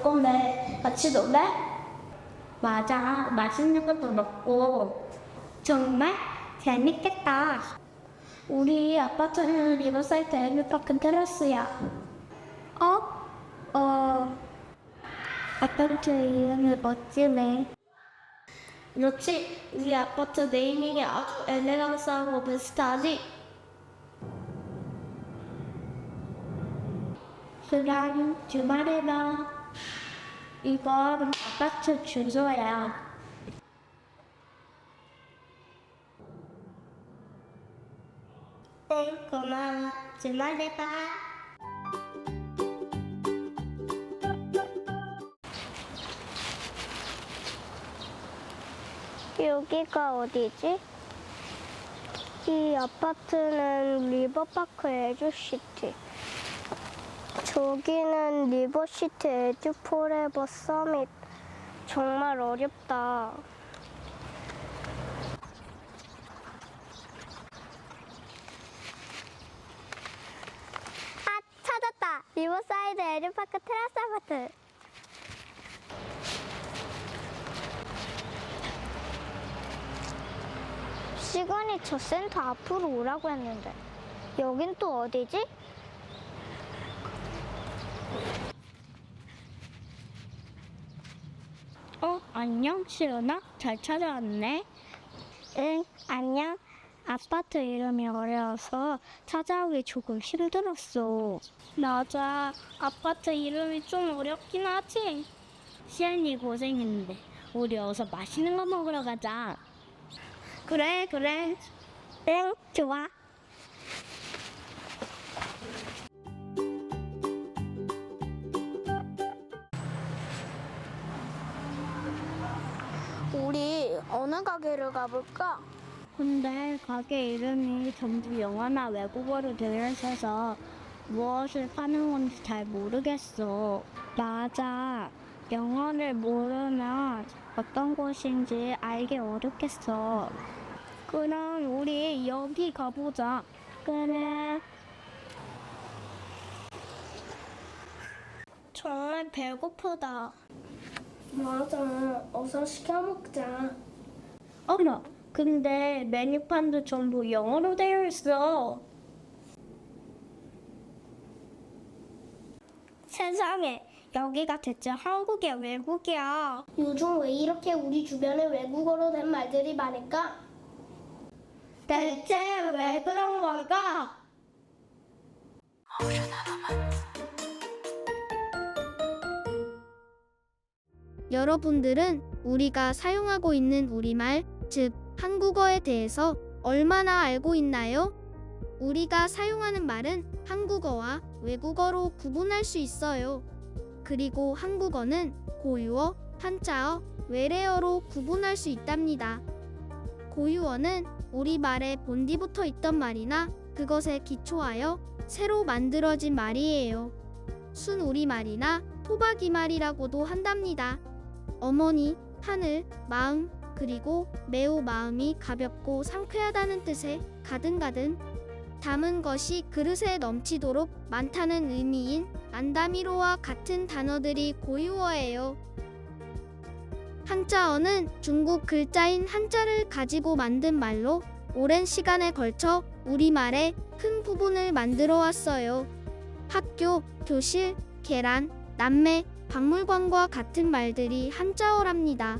놀 건데 같이 놀래? 맞아. 맛있는 것도 먹고. 정말 재밌겠다. 우리 아파트는 리버사이드 애니파크 테라스야. 어? 어. 아파트 이름이 멋지네. 그렇지. 우리 아파트 네이밍이 아주 엘레강스하고 비슷하지? 그럼 주말에 봐. 이건 아파트 주소야. 응, 고마워. 주말에 봐. 여기가 어디지? 이 아파트는 리버파크 에듀시티. 저기는 리버시티 에듀 포레버 서밋. 정말 어렵다. 아, 찾았다! 리버사이드 에듀파크 테라스 아파트. 시간이 저 센터 앞으로 오라고 했는데 여긴 또 어디지? 어, 안녕, 시연아. 잘 찾아왔네. 응, 안녕. 아파트 이름이 어려워서 찾아오기 조금 힘들었어. 맞아. 아파트 이름이 좀 어렵긴 하지. 시연이 고생했는데 우리 어서 맛있는 거 먹으러 가자. 그래, 그래. 응, 좋아. 우리 어느 가게를 가볼까? 근데 가게 이름이 전부 영어나 외국어로 되어 있어서 무엇을 파는 건지 잘 모르겠어. 맞아. 영어를 모르면 어떤 곳인지 알기 어렵겠어. 그럼 우리 여기 가보자. 그래. 정말 배고프다. 맞아. 어서 시켜 먹자. 어머, 근데 메뉴판도 전부 영어로 되어 있어. 세상에, 여기가 대체 한국이야, 외국이야? 요즘 왜 이렇게 우리 주변에 외국어로 된 말들이 많을까? 대체 왜 그런 걸까? 여러분들은 우리가 사용하고 있는 우리말, 즉 한국어에 대해서 얼마나 알고 있나요? 우리가 사용하는 말은 한국어와 외국어로 구분할 수 있어요. 그리고 한국어는 고유어, 한자어, 외래어로 구분할 수 있답니다. 고유어는 우리말의 본디부터 있던 말이나 그것에 기초하여 새로 만들어진 말이에요. 순 우리말이나 토박이말이라고도 한답니다. 어머니, 하늘, 마음, 그리고 매우 마음이 가볍고 상쾌하다는 뜻의 가든가든 담은 것이 그릇에 넘치도록 많다는 의미인 안다미로와 같은 단어들이 고유어예요. 한자어는 중국 글자인 한자를 가지고 만든 말로 오랜 시간에 걸쳐 우리말의 큰 부분을 만들어 왔어요. 학교, 교실, 계란, 남매, 박물관과 같은 말들이 한자어랍니다.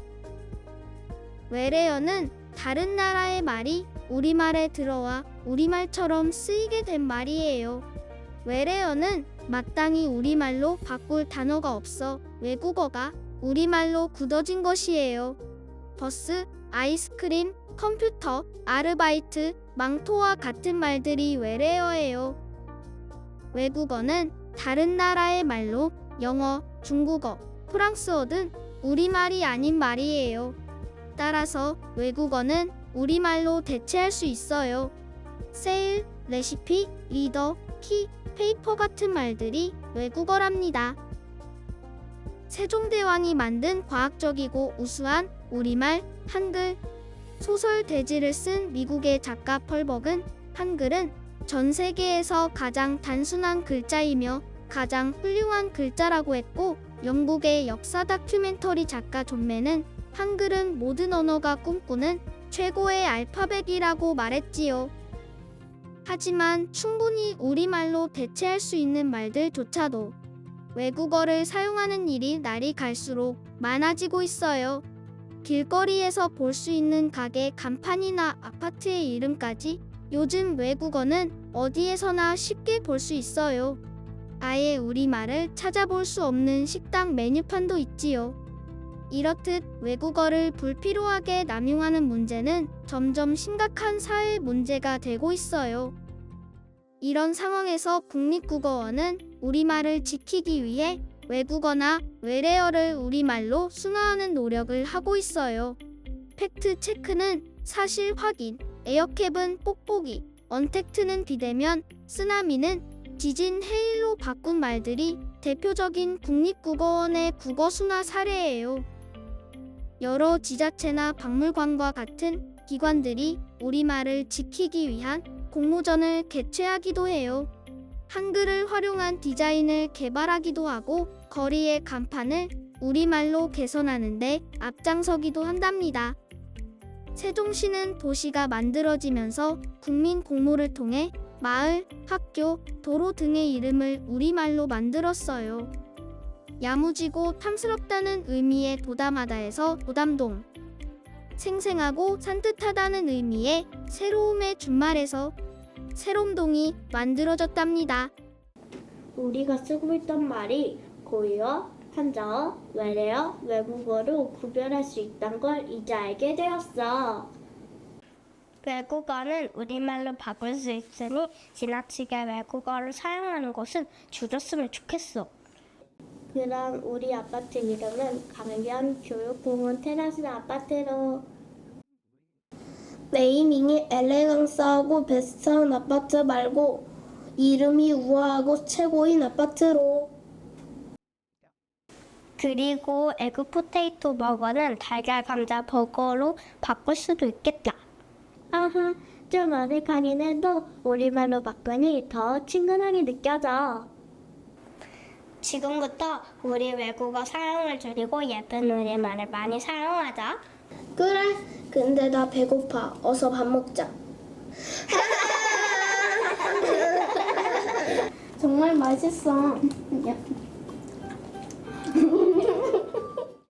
외래어는 다른 나라의 말이 우리말에 들어와 우리말처럼 쓰이게 된 말이에요. 외래어는 마땅히 우리말로 바꿀 단어가 없어 외국어가 우리말로 굳어진 것이에요. 버스, 아이스크림, 컴퓨터, 아르바이트, 망토와 같은 말들이 외래어예요. 외국어는 다른 나라의 말로 영어, 중국어, 프랑스어 등 우리말이 아닌 말이에요. 따라서 외국어는 우리말로 대체할 수 있어요. 세일, 레시피, 리더, 키, 페이퍼 같은 말들이 외국어랍니다. 세종대왕이 만든 과학적이고 우수한 우리말 한글 소설 대지를 쓴 미국의 작가 펄벅은 한글은 전 세계에서 가장 단순한 글자이며 가장 훌륭한 글자라고 했고 영국의 역사 다큐멘터리 작가 존매는 한글은 모든 언어가 꿈꾸는 최고의 알파벳이라고 말했지요. 하지만 충분히 우리말로 대체할 수 있는 말들조차도 외국어를 사용하는 일이 날이 갈수록 많아지고 있어요. 길거리에서 볼 수 있는 가게 간판이나 아파트의 이름까지 요즘 외국어는 어디에서나 쉽게 볼 수 있어요. 아예 우리말을 찾아볼 수 없는 식당 메뉴판도 있지요. 이렇듯 외국어를 불필요하게 남용하는 문제는 점점 심각한 사회 문제가 되고 있어요. 이런 상황에서 국립국어원은 우리말을 지키기 위해 외국어나 외래어를 우리말로 순화하는 노력을 하고 있어요. 팩트 체크는 사실 확인, 에어캡은 뽁뽁이, 언택트는 비대면, 쓰나미는 지진 해일로 바꾼 말들이 대표적인 국립국어원의 국어 순화 사례예요. 여러 지자체나 박물관과 같은 기관들이 우리말을 지키기 위한 공모전을 개최하기도 해요. 한글을 활용한 디자인을 개발하기도 하고 거리의 간판을 우리말로 개선하는데 앞장서기도 한답니다. 세종시는 도시가 만들어지면서 국민 공모를 통해 마을, 학교, 도로 등의 이름을 우리말로 만들었어요. 야무지고 탐스럽다는 의미의 도담하다에서 도담동, 생생하고 산뜻하다는 의미의 새로움의 준말에서 새롬동이 만들어졌답니다. 우리가 쓰고 있던 말이 고유어, 한자어, 외래어, 외국어로 구별할 수 있다는 걸 이제 알게 되었어. 외국어는 우리말로 바꿀 수 있으니 지나치게 외국어를 사용하는 것은 줄였으면 좋겠어. 그럼 우리 아파트 이름은 강변 교육공원 테라스 아파트로 네이밍이 엘레강스하고 베스트한 아파트 말고 이름이 우아하고 최고인 아파트로 그리고 에그 포테이토 버거는 달걀 감자 버거로 바꿀 수도 있겠다. 아하, 좀 어색하긴 해도 우리말로 바꾸니 더 친근하게 느껴져. 지금부터 우리 외국어 사용을 줄이고 예쁜 우리말을 많이 사용하자. 그래 근데 나 배고파 어서 밥 먹자 정말 맛있어